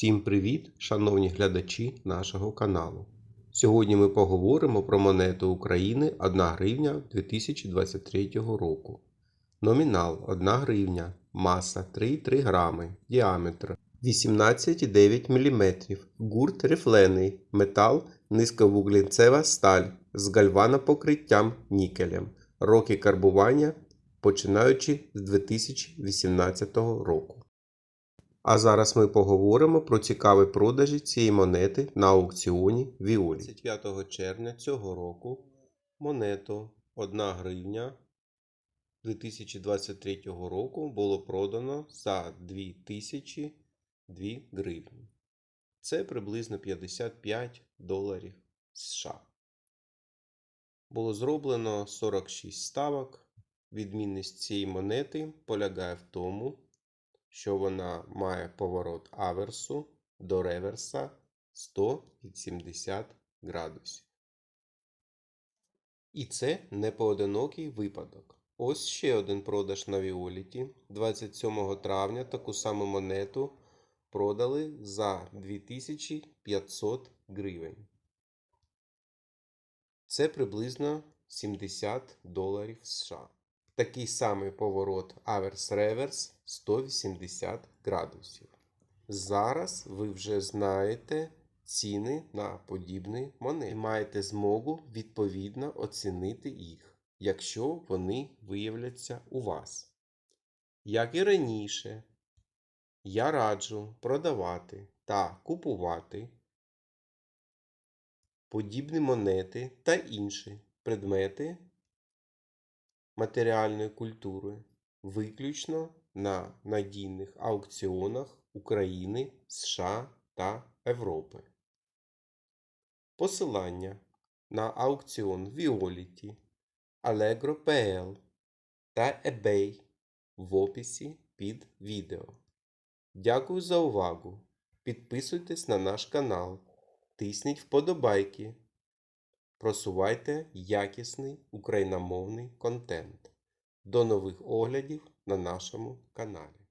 Всім привіт, шановні глядачі нашого каналу. Сьогодні ми поговоримо про монету України 1 гривня 2023 року. Номінал 1 гривня, маса 3,3 грами, діаметр 18,9 мм, гурт рифлений, метал низьковуглецева сталь з гальванопокриттям нікелем. Роки карбування починаючи з 2018 року. А зараз ми поговоримо про цікаві продажі цієї монети на аукціоні Віолі. 25 червня цього року монету 1 гривня 2023 року було продано за 2002 гривні. Це приблизно 55 доларів США. Було зроблено 46 ставок. Відмінність цієї монети полягає в тому, що вона має поворот аверсу до реверса 180 градусів. І це не поодинокий випадок. Ось ще один продаж на Віоліті. 27 травня таку саму монету продали за 2500 гривень. Це приблизно 70 доларів США. Такий самий поворот аверс-реверс 180 градусів. Зараз ви вже знаєте ціни на подібні монети. Маєте змогу відповідно оцінити їх, якщо вони виявляться у вас. Як і раніше, я раджу продавати та купувати подібні монети та інші предмети матеріальної культури виключно на надійних аукціонах України, США та Європи. Посилання на аукціон Violet, Allegro.pl та eBay в описі під відео. Дякую за увагу! Підписуйтесь на наш канал, тисніть вподобайки. Просувайте якісний україномовний контент. До нових оглядів на нашому каналі.